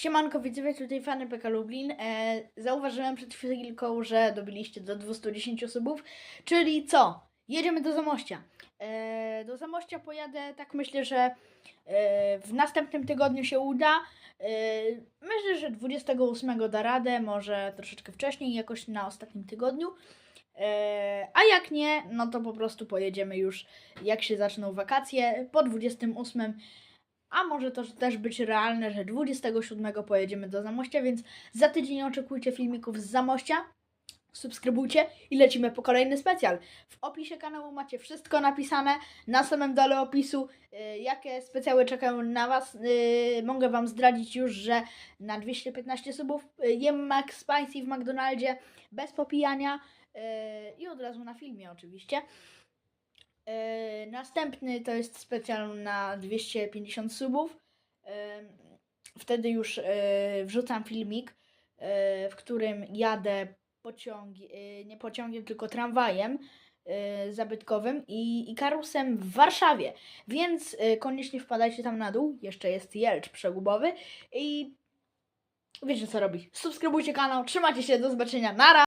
Siemanko widzowie, tutaj fany PK Lublin. E, zauważyłem przed chwilką, że dobiliście do 210 subów, czyli co? Jedziemy do Zamościa. E, do Zamościa pojadę, tak myślę, że e, w następnym tygodniu się uda. E, myślę, że 28 da radę, może troszeczkę wcześniej, jakoś na ostatnim tygodniu. E, a jak nie, no to po prostu pojedziemy już, jak się zaczną wakacje, po 28 a może to też być realne, że 27 pojedziemy do Zamościa, więc za tydzień oczekujcie filmików z Zamościa. Subskrybujcie i lecimy po kolejny specjal. W opisie kanału macie wszystko napisane. Na samym dole opisu, y, jakie specjały czekają na Was. Y, mogę Wam zdradzić już, że na 215 subów y, jem Mac Spicy w McDonaldzie bez popijania y, i od razu na filmie oczywiście. E, następny to jest specjal na 250 subów. E, wtedy już e, wrzucam filmik, w którym jadę pociągi, nie pociągiem, tylko tramwajem zabytkowym i, i karusem w Warszawie. Więc koniecznie wpadajcie tam na dół. Jeszcze jest Jelcz przegubowy i wiecie co robić. Subskrybujcie kanał, trzymajcie się, do zobaczenia. Nara!